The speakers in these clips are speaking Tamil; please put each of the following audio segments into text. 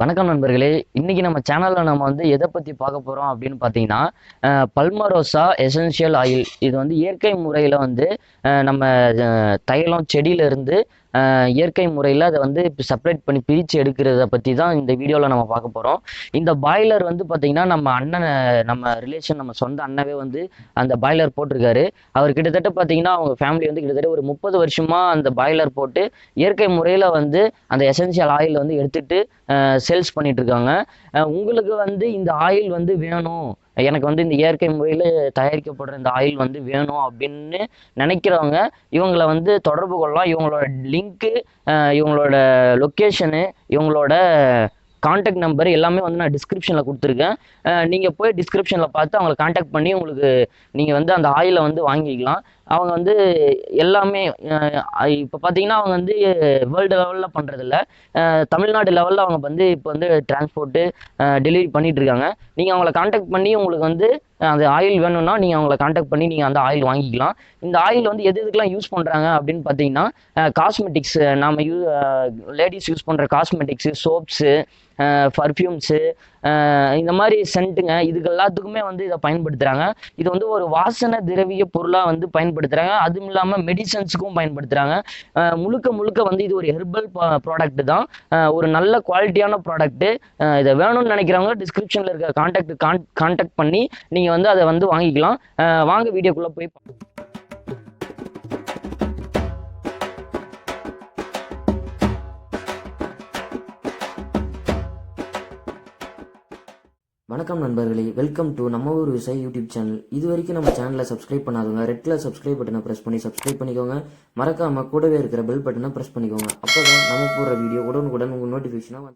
வணக்கம் நண்பர்களே. இன்னைக்கு நம்ம சேனல்ல நம்ம வந்து எதை பத்தி பார்க்க போறோம் அப்படின்னு பார்த்தீங்கன்னா பல்மரோசா எசென்ஷியல் ஆயில் இது வந்து இயற்கை முறையில வந்து நம்ம தைலம் செடியில இருந்து இயற்கை முறையில் அதை வந்து செப்பரேட் பண்ணி பிரித்து எடுக்கிறத பற்றி தான் இந்த வீடியோவில் நம்ம பார்க்க போகிறோம் இந்த பாய்லர் வந்து பார்த்தீங்கன்னா நம்ம அண்ணனை நம்ம ரிலேஷன் நம்ம சொந்த அண்ணவே வந்து அந்த பாய்லர் போட்டிருக்காரு. அவர் கிட்டத்தட்ட பார்த்தீங்கன்னா அவங்க ஃபேமிலி வந்து கிட்டத்தட்ட ஒரு முப்பது வருஷமாக அந்த பாய்லர் போட்டு இயற்கை முறையில் வந்து அந்த எசென்ஷியல் ஆயில் வந்து எடுத்துகிட்டு சேல்ஸ் பண்ணிகிட்ருக்காங்க உங்களுக்கு வந்து இந்த ஆயில் வந்து வேணும். எனக்கு வந்து இந்த இயற்கை முறையில் தயாரிக்கப்படுற இந்த ஆயில் வந்து வேணும் அப்படின்னு நினைக்கிறவங்க இவங்கள வந்து தொடர்பு கொள்ளலாம். இவங்களோட லிங்க்கு இவங்களோட லொக்கேஷனு இவங்களோட காண்டாக்ட் நம்பர் எல்லாமே வந்து நான் டிஸ்கிரிப்ஷனில் கொடுத்துருக்கேன். நீங்கள் போய் டிஸ்கிரிப்ஷனில் பார்த்து அவங்கள காண்டாக்ட் பண்ணி உங்களுக்கு நீங்கள் வந்து அந்த ஆயிலை வந்து வாங்கிக்கலாம். அவங்க வந்து எல்லாமே இப்போ பார்த்தீங்கன்னா அவங்க வந்து வேர்ல்டு லெவலில் பண்ணுறதில்ல தமிழ்நாடு லெவலில் அவங்க வந்து இப்போ வந்து டிரான்ஸ்போர்ட்டு டெலிவரி பண்ணிகிட்டு இருக்காங்க. நீங்கள் அவங்கள காண்டாக்ட் பண்ணி உங்களுக்கு வந்து அந்த ஆயில் வேணும்னா நீங்கள் அவங்கள காண்டாக்ட் பண்ணி நீங்கள் அந்த ஆயில் வாங்கிக்கலாம். இந்த ஆயில் வந்து எது எதுக்கெலாம் யூஸ் பண்ணுறாங்க அப்படின்னு பார்த்தீங்கன்னா காஸ்மெட்டிக்ஸ் நம்ம யூ லேடிஸ் யூஸ் பண்ணுற காஸ்மெட்டிக்ஸு சோப்ஸு பர்ஃப்யூம்ஸு இந்த மாதிரி சென்ட்டுங்க இதுக்கு எல்லாத்துக்குமே வந்து இதை பயன்படுத்துகிறாங்க இது வந்து ஒரு வாசனை திரவிய பொருளாக வந்து பயன்படுத்துகிறாங்க அதுவும் இல்லாமல் மெடிசன்ஸுக்கும் பயன்படுத்துகிறாங்க முழுக்க முழுக்க வந்து இது ஒரு ஹெர்பல் ப்ராடக்ட் தான். ஒரு நல்ல குவாலிட்டியான ப்ராடக்ட்டு இதை வேணும்னு நினைக்கிறவங்க டிஸ்கிரிப்ஷனில் இருக்க காண்டாக்ட் கான் கான்டாக்ட் பண்ணி நீங்கள் வந்து அதை வந்து வாங்கிக்கலாம். வாங்க வீடியோக்குள்ளே போய் பார்க்கலாம் வணக்கம் நண்பர்களே வெல்கம் டு நம்ம ஊர் விவசாய யூடியூப் சேனல் இது வரைக்கும் நம்ம சேனலை சப்ஸ்கிரைப் பண்ணாதவங்க ரெட் கலர் சப்ஸ்கிரைப் பட்டனை ப்ரெஸ் பண்ணி சப்ஸ்கிரைப் பண்ணிக்கோங்க. மறக்காம கூடவே இருக்கிற பெல் பட்டனை ப்ரெஸ் பண்ணிக்கோங்க. அப்போ தான் நம்ம போடுற வீடியோ உடனுக்குடன் உங்கள் நோட்டிஃபிகேஷனாக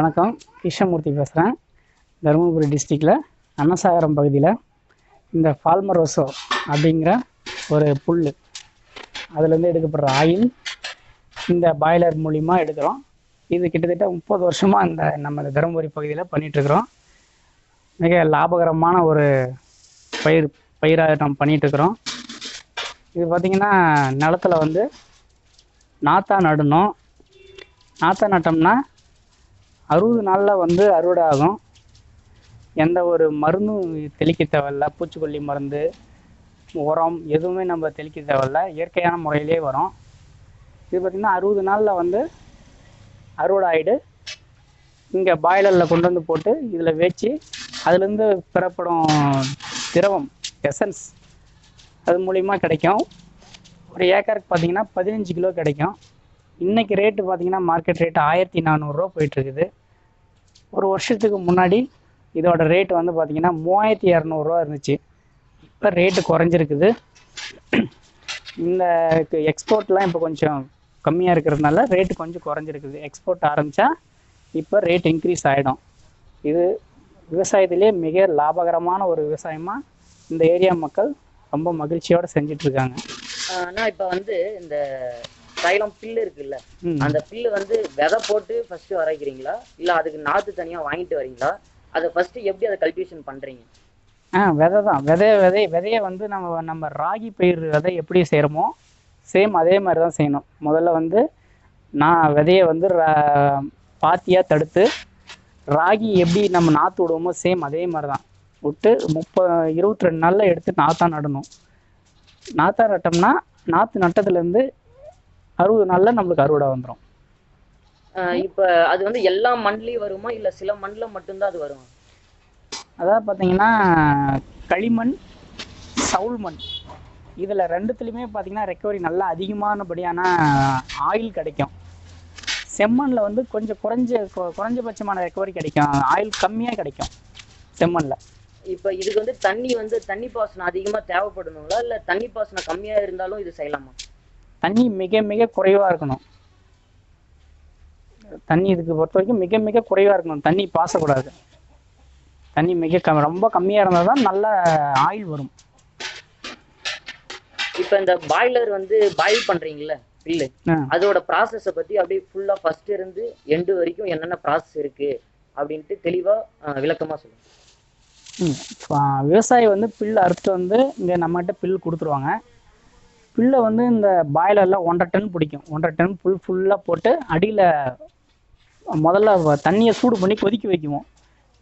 வணக்கம். கிருஷ்ணமூர்த்தி பேசுகிறேன் தருமபுரி டிஸ்ட்ரிக்டில் அன்னசாகரம் பகுதியில் இந்த ஃபால்மரோசோ அப்படிங்கிற ஒரு புல் அதுலேருந்து எடுக்கப்படுற ஆயில் இந்த பாய்லர் மூலிமா எடுக்கிறோம். இது கிட்டத்தட்ட முப்பது வருஷமாக இந்த நம்ம இந்த தருமபுரி பகுதியில் பண்ணிகிட்ருக்குறோம் மிக லாபகரமான ஒரு பயிர் பயிராக நம்ம பண்ணிகிட்ருக்குறோம் இது பார்த்திங்கன்னா நிலத்துல வந்து நாத்தா நடணும். நாத்தா நட்டோம்னா அறுபது நாளில் வந்து அறுவடை ஆகும் எந்த ஒரு மருந்தும் தெளிக்க தேவையில்ல. பூச்சிக்கொல்லி மருந்து உரம் எதுவுமே நம்ம தெளிக்க தேவையில்ல. இயற்கையான முறையிலே வரும். இது பார்த்திங்கன்னா அறுபது நாளில் வந்து அறுவடை ஆகிடு இங்கே பாய்லரில் கொண்டு வந்து போட்டு இதில் வச்சு அதுலேருந்து பெறப்படும் திரவம் எசன்ஸ் அது மூலிமா கிடைக்கும். ஒரு ஏக்கருக்கு பார்த்தீங்கன்னா பதினஞ்சு கிலோ கிடைக்கும். இன்றைக்கி ரேட்டு பார்த்தீங்கன்னா மார்க்கெட் ரேட்டு ஆயிரத்தி நானூறுரூவா போயிட்டுருக்குது ஒரு வருஷத்துக்கு முன்னாடி இதோட ரேட் வந்து பார்த்தீங்கன்னா மூவாயிரத்தி இரநூறுவா இருந்துச்சு. இப்போ ரேட்டு குறைஞ்சிருக்குது. இந்த எக்ஸ்போர்ட்லாம் இப்போ கொஞ்சம் கம்மியாக இருக்கிறதுனால ரேட்டு கொஞ்சம் குறைஞ்சிருக்குது. எக்ஸ்போர்ட் ஆரம்பித்தா இப்போ ரேட் இன்க்ரீஸ் ஆகிடும் இது விவசாயத்திலே மிக லாபகரமான ஒரு விவசாயமாக இந்த ஏரியா மக்கள் ரொம்ப மகிழ்ச்சியோடு செஞ்சிட்ருக்காங்க ஆனால் இப்போ வந்து இந்த தைலம் பில்லு இருக்குல்ல அந்த பில்லு வந்து விதை போட்டு ஃபர்ஸ்ட் வரைக்கிறீங்களா? இல்லை அதுக்கு நாற்று தனியாக வாங்கிட்டு வரீங்களா? அதை ஃபர்ஸ்ட் எப்படி அதை கல்டிவேஷன் பண்ணுறீங்க ஆ விதை தான் விதை விதை விதையை வந்து நம்ம நம்ம ராகி பயிர் விதை எப்படி செய்கிறோமோ சேம் அதே மாதிரி தான் செய்யணும். முதல்ல வந்து நான் விதையை வந்து பாத்தியாக தடுத்து ராகி எப்படி நம்ம நாற்று விடுவோமோ சேம் அதே மாதிரி தான் விட்டு முப்ப இருபத்தி ரெண்டு நாளில் எடுத்து நாற்றா நடணும். நாற்றா நட்டோம்னா நாற்று நட்டதுலேருந்து அறுபது நாளில் நம்மளுக்கு அறுவடை வந்துடும் இப்போ அது வந்து எல்லா மண்லேயும் வருமா? இல்லை சில மண்ணில் மட்டும்தான் அது வரும்? அதாவது பார்த்தீங்கன்னா களிமண் சவுல் மண் இதில் ரெண்டுத்துலேயுமே பார்த்தீங்கன்னா ரெக்கவரி நல்லா அதிகமானபடியான ஆயில் கிடைக்கும். செம்மண்ணில் வந்து கொஞ்சம் குறைஞ்ச குறைஞ்சபட்சமான ரெக்கவரி கிடைக்கும். ஆயில் கம்மியாக கிடைக்கும் செம்மண்ணில் இப்போ இதுக்கு வந்து தண்ணி வந்து தண்ணி பாசனம் அதிகமாக தேவைப்படணுங்களா இல்லை தண்ணி பாசனம் கம்மியாக இருந்தாலும் இது செய்யலாமா? தண்ணி மிக மிக குறைவாக இருக்கணும். தண்ணி இதுக்கு பொறுத்த வரைக்கும் மிக மிக குறைவாக இருக்கணும். தண்ணி பாசக்கூடாது. தண்ணி மிக கம் ரொம்ப கம்மியாக இருந்தால் தான் நல்ல ஆயில் வரும். இப்போ இந்த பாய்லர் வந்து பாயில் பண்ணுறீங்கல்ல பில்லு ஆ. அதோட ப்ராசஸை பற்றி அப்படியே ஃபுல்லாக ஃபர்ஸ்ட் இருந்து எண்டு வரைக்கும் என்னென்ன ப்ராசஸ் இருக்குது அப்படின்ட்டு தெளிவாக விளக்கமாக சொல்லுங்கள் விவசாயி வந்து பில் அறுத்துட்டு வந்து இங்கே நம்மகிட்ட பில் கொடுத்துருவாங்க. பில்லை வந்து இந்த பாய்லரில் ஒன்றரை டன் பிடிக்கும். ஒன்றரை டன் புல் ஃபுல்லாக போட்டு அடியில் முதல்ல தண்ணியை சூடு பண்ணி கொதிக்க வைக்குவோம்.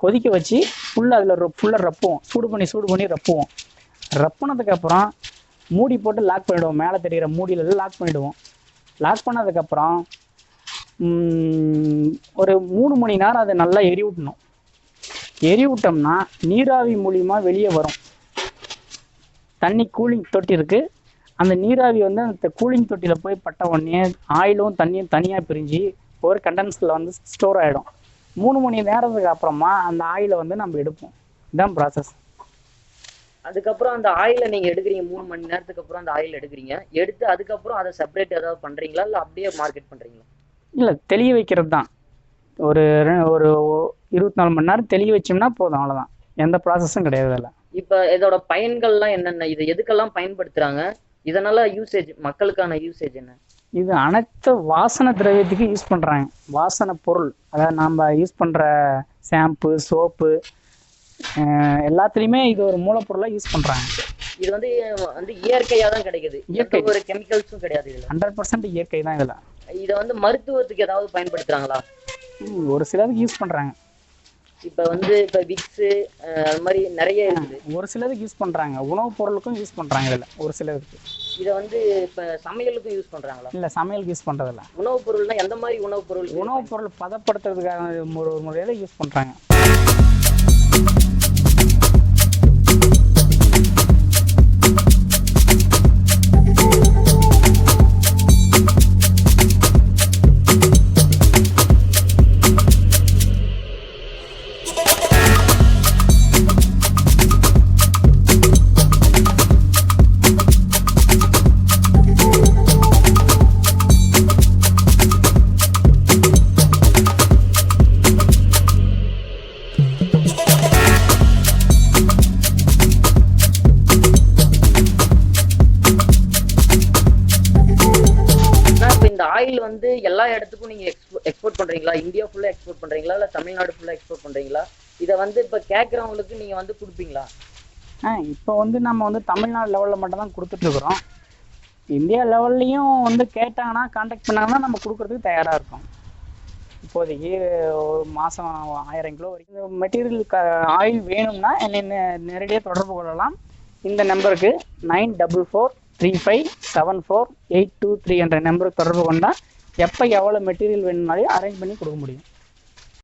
கொதிக்க வச்சு ஃபுல்லாக அதில் ஃபுல்லாக ரப்புவோம். சூடு பண்ணி சூடு பண்ணி ரப்புவோம். ரப்புனதுக்கப்புறம் மூடி போட்டு லாக் பண்ணிவிடுவோம் மேலே தெரிகிற மூடியில லாக் பண்ணிவிடுவோம் லாக் பண்ணதுக்கப்புறம் ஒரு மூணு மணி நேரம் அதை நல்லா எரி விட்டணும் எரி விட்டோம்னா நீராவி மூலியமாக வெளியே வரும். தண்ணி கூலிங் தொட்டி இருக்குது அந்த நீராவி வந்து அந்த கூலிங் தொட்டியில் போய் பட்ட உடனே ஆயிலும் தண்ணியும் தனியாக பிரிஞ்சு ஒரு கண்டென்ஸில் வந்து ஸ்டோர் ஆகிடும் மூணு மணி நேரத்துக்கு அப்புறமா அந்த ஆயிலை வந்து நம்ம எடுப்போம். இதுதான் ப்ராசஸ் அதுக்கப்புறம் அந்த ஆயிலை நீங்கள் எடுக்கிறீங்க மூணு மணி நேரத்துக்கு அப்புறம் அந்த ஆயில் எடுக்கிறீங்க. எடுத்து அதுக்கப்புறம் அதை செப்பரேட் ஏதாவது பண்ணுறீங்களா இல்லை அப்படியே மார்க்கெட் பண்ணுறீங்களா இல்லை தெளிய வைக்கிறது தான். ஒரு ஒரு இருபத்தி நாலு மணி நேரம் தெளிய வச்சோம்னா போதும் அவ்வளோதான் எந்த ப்ராசஸும் கிடையாது அதில். இப்போ இதோட பயன்கள்லாம் என்னென்ன? இது எதுக்கெல்லாம் பயன்படுத்துகிறாங்க இதனால யூசேஜ் மக்களுக்கான யூசேஜ் என்ன? இது அனைத்து வாசன திரவியத்துக்கு யூஸ் பண்ணுறாங்க வாசனை பொருள். அதாவது நாம் யூஸ் பண்ணுற ஷாம்பு சோப்பு எல்லாத்துலேயுமே இது ஒரு மூலப்பொருளாக யூஸ் பண்ணுறாங்க இது வந்து வந்து இயற்கையாக தான் கிடைக்குது இயற்கை. ஒரு கெமிக்கல்ஸும் கிடையாது இதில். ஹண்ட்ரட் பர்சன்ட் இயற்கை தான் இதில். இதை வந்து மருத்துவத்துக்கு ஏதாவது பயன்படுத்துகிறாங்களா ஒரு சிலருக்கு யூஸ் பண்ணுறாங்க இப்போ வந்து இப்போ விக்ஸு அது மாதிரி நிறைய இருக்குது. ஒரு சிலருக்கு யூஸ் பண்ணுறாங்க உணவுப் பொருளுக்கும் யூஸ் பண்ணுறாங்க இதில் ஒரு சிலருக்கு இதை வந்து இப்போ சமையலுக்கும் யூஸ் பண்ணுறாங்களா இல்லை சமையலுக்கு யூஸ் பண்ணுறதில்ல உணவுப் பொருள்னா எந்த மாதிரி உணவுப் பொருள் உணவுப் பொருள் பதப்படுத்துறதுக்கான ஒரு முறையில் யூஸ் பண்ணுறாங்க இடத்துக்கும் நீங்கள் எக்ஸ்போர்ட் பண்ணுறீங்களா இந்தியா ஃபுல்லாக எக்ஸ்போர்ட் பண்ணுறீங்களா இல்லை தமிழ்நாடு ஃபுல்லாக எக்ஸ்போர்ட் பண்ணுறீங்களா இதை வந்து இப்போ கேட்குறவங்களுக்கு நீங்கள் வந்து கொடுப்பீங்களா? ஆ இப்போ வந்து நம்ம வந்து தமிழ்நாடு லெவலில் மட்டும் தான் கொடுத்துட்ருக்குறோம் இந்தியா லெவல்லையும் வந்து கேட்டாங்கன்னா காண்டாக்ட் பண்ணாங்கன்னா நம்ம கொடுக்கறதுக்கு தயாராக இருக்கும். இப்போதைக்கு ஒரு மாதம் ஆயிரம் கிலோ வரைக்கும். மெட்டீரியல் க ஆயில் வேணும்னா என்னை நேரடியாக தொடர்பு கொள்ளலாம். இந்த நம்பருக்கு nine double four three five seven four eight two three என்ற நம்பருக்கு தொடர்பு கொண்டால் எப்போ எவ்வளோ மெட்டீரியல் வேணும்னாலையும் அரேஞ்ச் பண்ணி கொடுக்க முடியும்.